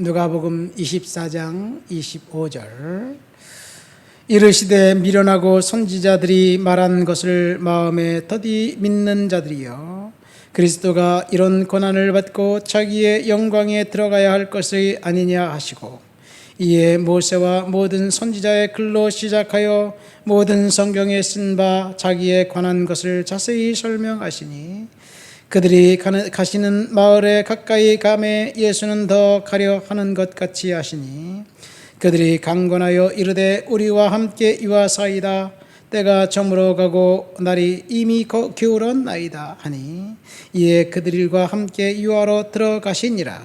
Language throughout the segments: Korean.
누가복음 24장 25절. 이르시되 미련하고 선지자들이 말한 것을 마음에 더디 믿는 자들이여 그리스도가 이런 고난을 받고 자기의 영광에 들어가야 할 것이 아니냐 하시고 이에 모세와 모든 선지자의 글로 시작하여 모든 성경에 쓴 바 자기에 관한 것을 자세히 설명하시니 그들이 가시는 마을에 가까이 감에 예수는 더 가려 하는 것 같이 하시니 그들이 강권하여 이르되 우리와 함께 유하사이다. 때가 저물어 가고 날이 이미 기울었나이다 하니 이에 그들과 함께 유하러 들어가시니라.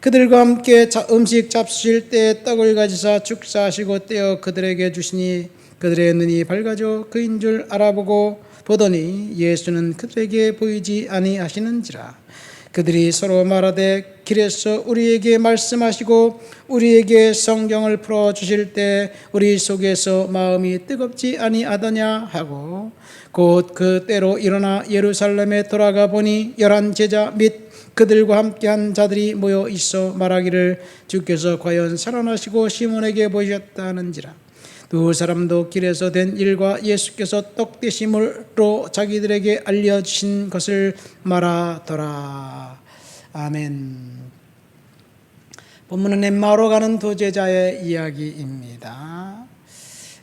그들과 함께 음식 잡수실 때 떡을 가지사 축사하시고 떼어 그들에게 주시니 그들의 눈이 밝아져 그인 줄 알아보고 보더니 예수는 그들에게 보이지 아니하시는지라. 그들이 서로 말하되 길에서 우리에게 말씀하시고 우리에게 성경을 풀어 주실 때 우리 속에서 마음이 뜨겁지 아니하더냐 하고 곧 그때로 일어나 예루살렘에 돌아가 보니 열한 제자 및 그들과 함께한 자들이 모여 있어 말하기를 주께서 과연 살아나시고 시몬에게 보이셨다는지라 두 사람도 길에서 된 일과 예수께서 떡 되심으로 자기들에게 알려주신 것을 말하더라. 아멘. 본문은 엠마오로 가는 두 제자의 이야기입니다.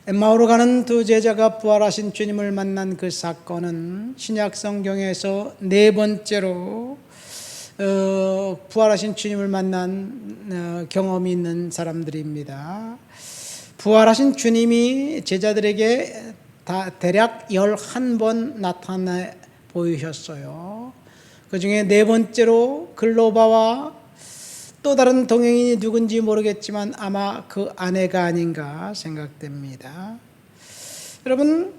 엠마오로 가는 두 제자가 부활하신 주님을 만난 그 사건은 신약 성경에서 네 번째로 어, 부활하신 주님을 만난 어, 경험이 있는 사람들입니다. 부활하신 주님이 제자들에게 다 대략 11번 나타나 보이셨어요. 그 중에 네 번째로 글로바와 또 다른 동행인이 누군지 모르겠지만 아마 그 아내가 아닌가 생각됩니다. 여러분,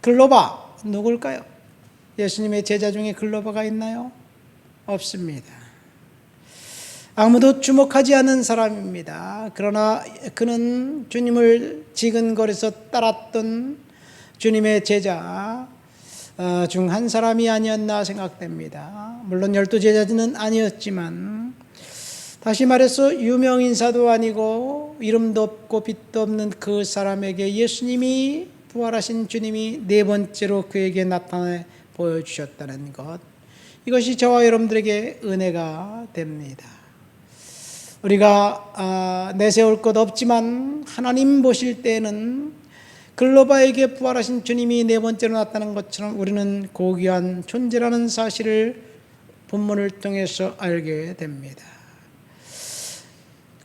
글로바 누굴까요? 예수님의 제자 중에 글로바가 있나요? 없습니다. 아무도 주목하지 않은 사람입니다. 그러나 그는 주님을 지근거려서 따랐던 주님의 제자 어, 중한 사람이 아니었나 생각됩니다. 물론 열두 제자는 아니었지만 다시 말해서 유명 인사도 아니고 이름도 없고 빛도 없는 그 사람에게 예수님이 부활하신 주님이 네 번째로 그에게 나타내 보여주셨다는 것 이것이 저와 여러분들에게 은혜가 됩니다. 우리가 아, 내세울 것 없지만 하나님 보실 때는 글로바에게 부활하신 주님이 네 번째로 나타난 것처럼 우리는 고귀한 존재라는 사실을 본문을 통해서 알게 됩니다.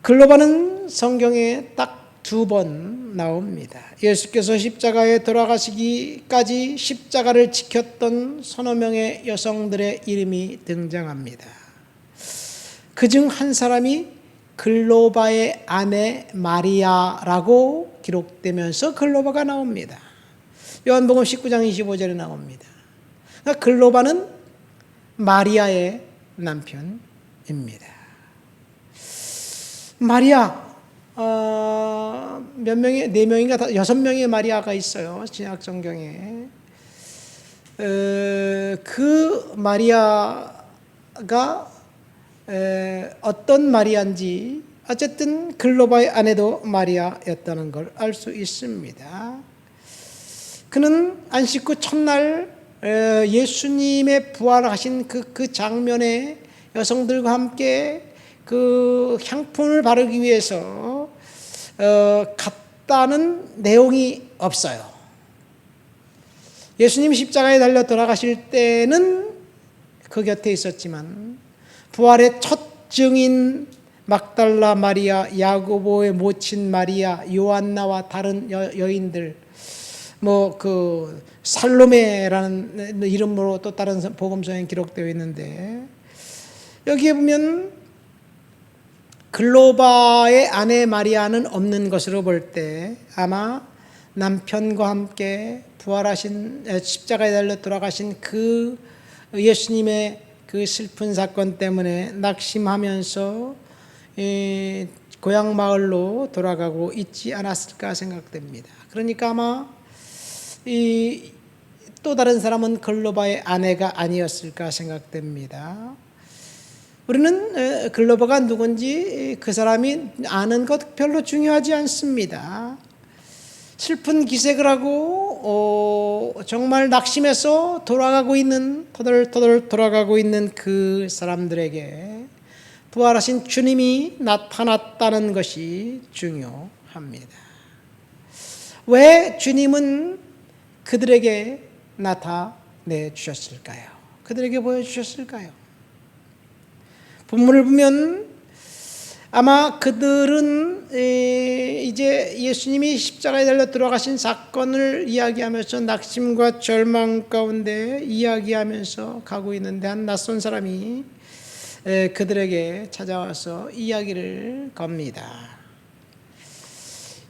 글로바는 성경에 딱 두 번 나옵니다. 예수께서 십자가에 돌아가시기까지 십자가를 지켰던 서너 명의 여성들의 이름이 등장합니다. 그중 한 사람이 글로바의 아내 마리아라고 기록되면서 글로바가 나옵니다. 요한복음 19장 25절에 나옵니다. 그러니까 글로바는 마리아의 남편입니다. 마리아 어, 몇 명의 네 명인가 여섯 명의 마리아가 있어요 신약 성경에 어, 그 마리아가 어떤 마리아인지 어쨌든 글로바의 아내도 마리아였다는 걸 알 수 있습니다. 그는 안식 후 첫날 예수님의 부활하신 그, 그 장면에 여성들과 함께 그 향품을 바르기 위해서 어, 갔다는 내용이 없어요. 예수님 십자가에 달려 돌아가실 때는 그 곁에 있었지만 부활의 첫 증인 막달라 마리아, 야고보의 모친 마리아, 요한나와 다른 여, 인들 뭐 그 살로메라는 이름으로 또 다른 복음서에 기록되어 있는데 여기에 보면 글로바의 아내 마리아는 없는 것으로 볼 때 아마 남편과 함께 부활하신 십자가에 달려 돌아가신 그 예수님의 그 슬픈 사건 때문에 낙심하면서 고향 마을로 돌아가고 있지 않았을까 생각됩니다. 그러니까 아마 또 다른 사람은 글로바의 아내가 아니었을까 생각됩니다. 우리는 에, 글로버가 누군지 그 사람이 아는 것 별로 중요하지 않습니다. 슬픈 기색을 하고 어, 정말 낙심해서 돌아가고 있는 터덜터덜 돌아가고 있는 그 사람들에게 부활하신 주님이 나타났다는 것이 중요합니다. 왜 주님은 그들에게 나타내 주셨을까요? 그들에게 보여주셨을까요? 본문을 보면 아마 그들은 에, 이제 예수님이 십자가에 달려 들어가신 사건을 이야기하면서 낙심과 절망 가운데 이야기하면서 가고 있는데 한 낯선 사람이 에, 그들에게 찾아와서 이야기를 겁니다.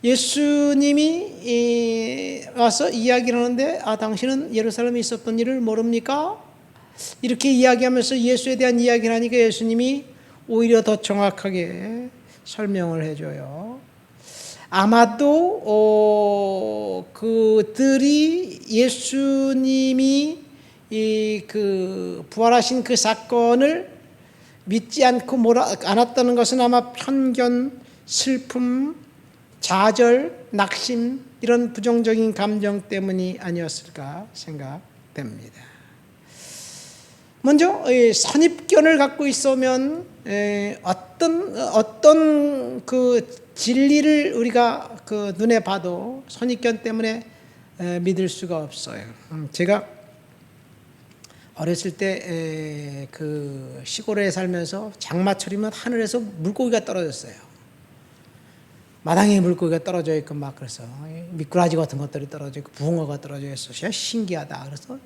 예수님이 이, 와서 이야기를 하는데 아 당신은 예루살렘에 있었던 일을 모릅니까? 이렇게 이야기하면서 예수에 대한 이야기를 하니까 예수님이 오히려 더 정확하게 설명을 해줘요. 아마도 어, 그들이 예수님이 이 그 부활하신 그 사건을 믿지 않고 뭐라 않았다는 것은 아마 편견, 슬픔, 좌절, 낙심 이런 부정적인 감정 때문이 아니었을까 생각됩니다. 먼저 이 선입견을 갖고 있으면 에, 어떤 어떤 그 진리를 우리가 그 눈에 봐도 선입견 때문에 에, 믿을 수가 없어요. 음, 제가 어렸을 때 그 시골에 살면서 장마철이면 하늘에서 물고기가 떨어졌어요. 마당에 물고기가 떨어져 있고 막 그래서 미꾸라지 같은 것들이 떨어져 있고 붕어가 떨어져 있어. 신기하다. 그래서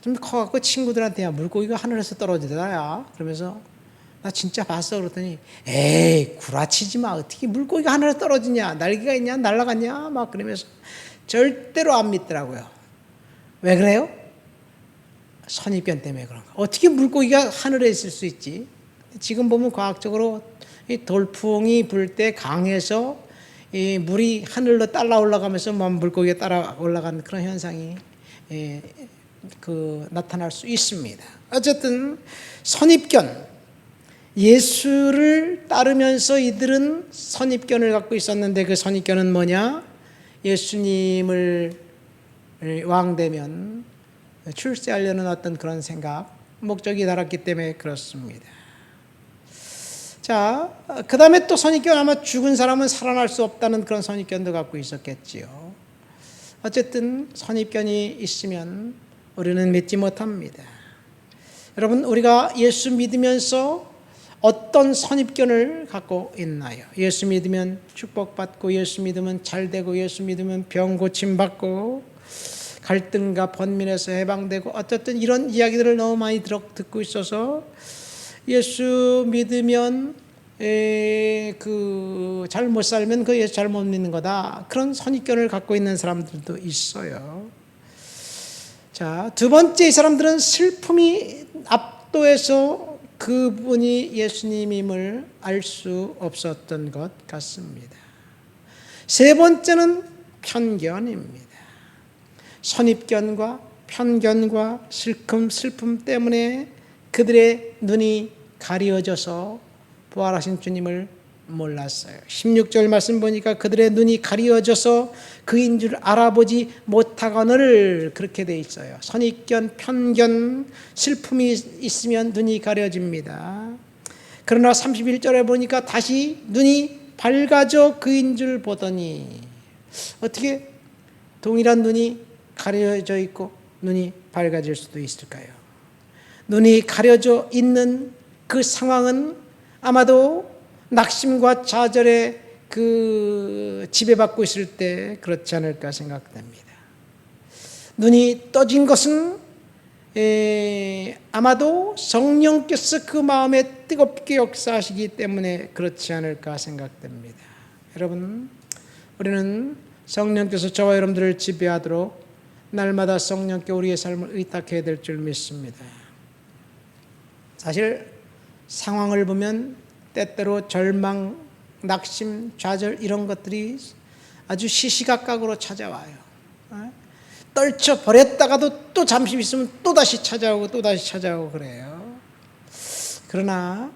좀 커갖고 친구들한테 야 물고기가 하늘에서 떨어지더라. 그러면서 나 진짜 봤어 그랬더니 에이 구라치지 마. 어떻게 물고기가 하늘에 떨어지냐? 날개가 있냐? 날아갔냐? 막 그러면서 절대로 안 믿더라고요. 왜 그래요? 선입견 때문에 그런가. 어떻게 물고기가 하늘에 있을 수 있지? 지금 보면 과학적으로 이 돌풍이 불 때 강해서 이 물이 하늘로 따라 올라가면서 뭐 물고기가 따라 올라가는 그런 현상이 예, 그 나타날 수 있습니다. 어쨌든 선입견 예수를 따르면서 이들은 선입견을 갖고 있었는데 그 선입견은 뭐냐? 예수님을 왕 되면 출세하려는 어떤 그런 생각, 목적이 달았기 때문에 그렇습니다. 자, 그 다음에 또 선입견 아마 죽은 사람은 살아날 수 없다는 그런 선입견도 갖고 있었겠지요. 어쨌든 선입견이 있으면 우리는 믿지 못합니다. 여러분, 우리가 예수 믿으면서 어떤 선입견을 갖고 있나요? 예수 믿으면 축복받고, 예수 믿으면 잘 되고, 예수 믿으면 병 고침 받고, 갈등과 번민에서 해방되고, 어쨌든 이런 이야기들을 너무 많이 들어, 듣고 있어서 예수 믿으면 그 잘 못 살면 그 예수 잘 못 믿는 거다. 그런 선입견을 갖고 있는 사람들도 있어요. 자, 두 번째 이 사람들은 슬픔이 압도해서 그분이 예수님임을 알 수 없었던 것 같습니다. 세 번째는 편견입니다. 선입견과 편견과 슬픔, 슬픔 때문에 그들의 눈이 가려져서 부활하신 주님을 몰랐어요. 16절 말씀 보니까 그들의 눈이 가려져서 그인 줄 알아보지 못하거늘 그렇게 돼 있어요. 선입견, 편견, 슬픔이 있으면 눈이 가려집니다. 그러나 31절에 보니까 다시 눈이 밝아져 그인 줄 보더니 어떻게 동일한 눈이 가려져 있고 눈이 밝아질 수도 있을까요? 눈이 가려져 있는 그 상황은 아마도 낙심과 좌절에 그 지배받고 있을 때 그렇지 않을까 생각됩니다. 눈이 떠진 것은 에, 아마도 성령께서 그 마음에 뜨겁게 역사하시기 때문에 그렇지 않을까 생각됩니다. 여러분, 우리는 성령께서 저와 여러분들을 지배하도록 날마다 성령께 우리의 삶을 의탁해야 될 줄 믿습니다. 사실 상황을 보면 때때로 절망, 낙심, 좌절 이런 것들이 아주 시시각각으로 찾아와요. 어? 떨쳐 버렸다가도 또 잠시 있으면 또 다시 찾아오고 또 다시 찾아오고 그래요. 그러나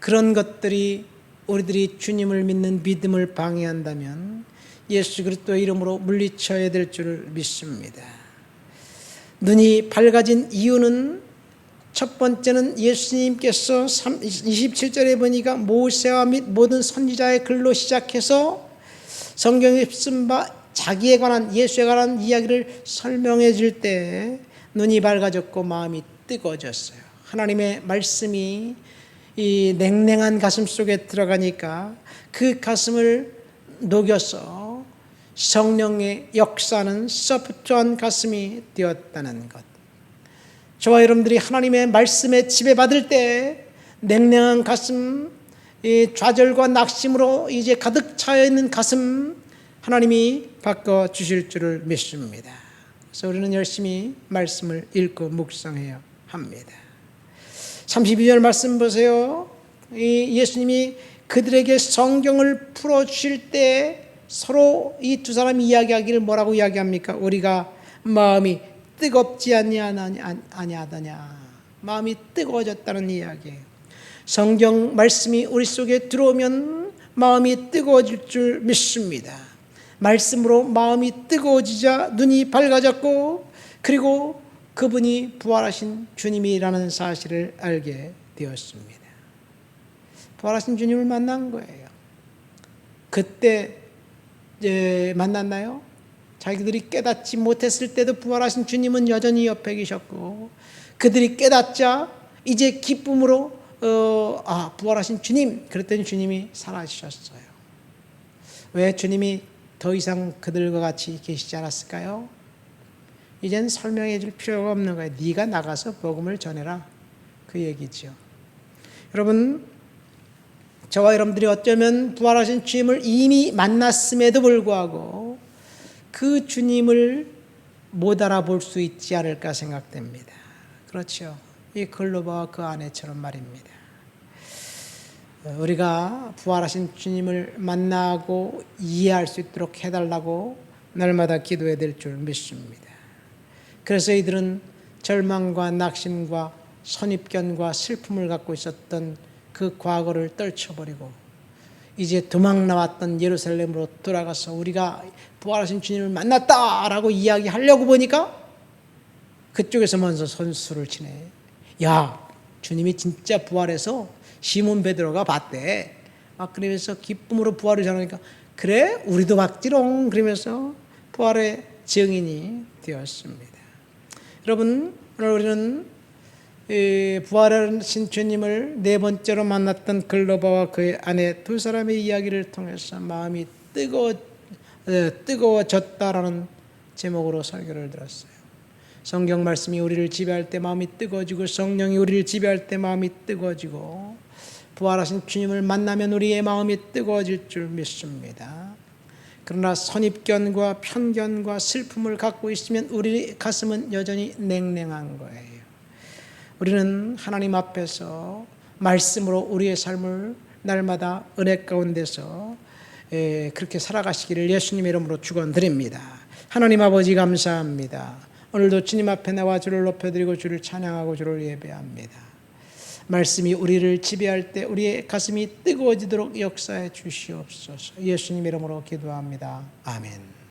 그런 것들이 우리들이 주님을 믿는 믿음을 방해한다면 예수 그리스도의 이름으로 물리쳐야 될 줄을 믿습니다. 눈이 밝아진 이유는 첫 번째는 예수님께서 27절에 보니까 모세와 및 모든 선지자의 글로 시작해서 성경에 쓴 바 자기에 관한 예수에 관한 이야기를 설명해 줄 때 눈이 밝아졌고 마음이 뜨거워졌어요. 하나님의 말씀이 이 냉랭한 가슴 속에 들어가니까 그 가슴을 녹여서 성령의 역사는 서프트한 가슴이 되었다는 것. 저와 여러분들이 하나님의 말씀에 지배받을 때 냉랭한 가슴, 이 좌절과 낙심으로 이제 가득 차여 있는 가슴 하나님이 바꿔 주실 줄을 믿습니다. 그래서 우리는 열심히 말씀을 읽고 묵상해야 합니다. 32절 말씀 보세요. 이 예수님이 그들에게 성경을 풀어 주실 때 서로 이 두 사람이 이야기하기를 뭐라고 이야기합니까? 우리가 마음이 뜨겁지 아니하더냐. 마음이 뜨거워졌다는 이야기예요. 성경 말씀이 우리 속에 들어오면 마음이 뜨거워질 줄 믿습니다. 말씀으로 마음이 뜨거워지자 눈이 밝아졌고 그리고 그분이 부활하신 주님이라는 사실을 알게 되었습니다. 부활하신 주님을 만난 거예요. 그때 이제 만났나요? 자기들이 깨닫지 못했을 때도 부활하신 주님은 여전히 옆에 계셨고 그들이 깨닫자 이제 기쁨으로 어, 아 부활하신 주님 그랬더니 주님이 사라지셨어요. 왜 주님이 더 이상 그들과 같이 계시지 않았을까요? 이젠 설명해 줄 필요가 없는 거예요. 네가 나가서 복음을 전해라. 그 얘기죠. 여러분 저와 여러분들이 어쩌면 부활하신 주님을 이미 만났음에도 불구하고 그 주님을 못 알아볼 수 있지 않을까 생각됩니다. 그렇죠. 이 글로바와 그 아내처럼 말입니다. 우리가 부활하신 주님을 만나고 이해할 수 있도록 해달라고 날마다 기도해야 될 줄 믿습니다. 그래서 이들은 절망과 낙심과 선입견과 슬픔을 갖고 있었던 그 과거를 떨쳐버리고 이제 도망 나왔던 예루살렘으로 돌아가서 우리가 부활하신 주님을 만났다라고 이야기하려고 보니까 그쪽에서 먼저 선수를 치네. 야, 주님이 진짜 부활해서 시몬 베드로가 봤대. 막 그러면서 기쁨으로 부활을 전하니까 그래 우리도 봤지롱 그러면서 부활의 증인이 되었습니다. 여러분 오늘 우리는 부활하신 주님을 네 번째로 만났던 글로바와 그의 아내 두 사람의 이야기를 통해서 마음이 뜨거워 뜨거워졌다라는 제목으로 설교를 들었어요. 성경 말씀이 우리를 지배할 때 마음이 뜨거워지고 성령이 우리를 지배할 때 마음이 뜨거워지고 부활하신 주님을 만나면 우리의 마음이 뜨거워질 줄 믿습니다. 그러나 선입견과 편견과 슬픔을 갖고 있으면 우리 가슴은 여전히 냉랭한 거예요. 우리는 하나님 앞에서 말씀으로 우리의 삶을 날마다 은혜 가운데서 그렇게 살아가시기를 예수님 이름으로 축원드립니다. 하나님 아버지 감사합니다. 오늘도 주님 앞에 나와 주를 높여드리고 주를 찬양하고 주를 예배합니다. 말씀이 우리를 지배할 때 우리의 가슴이 뜨거워지도록 역사해 주시옵소서. 예수님 이름으로 기도합니다. 아멘.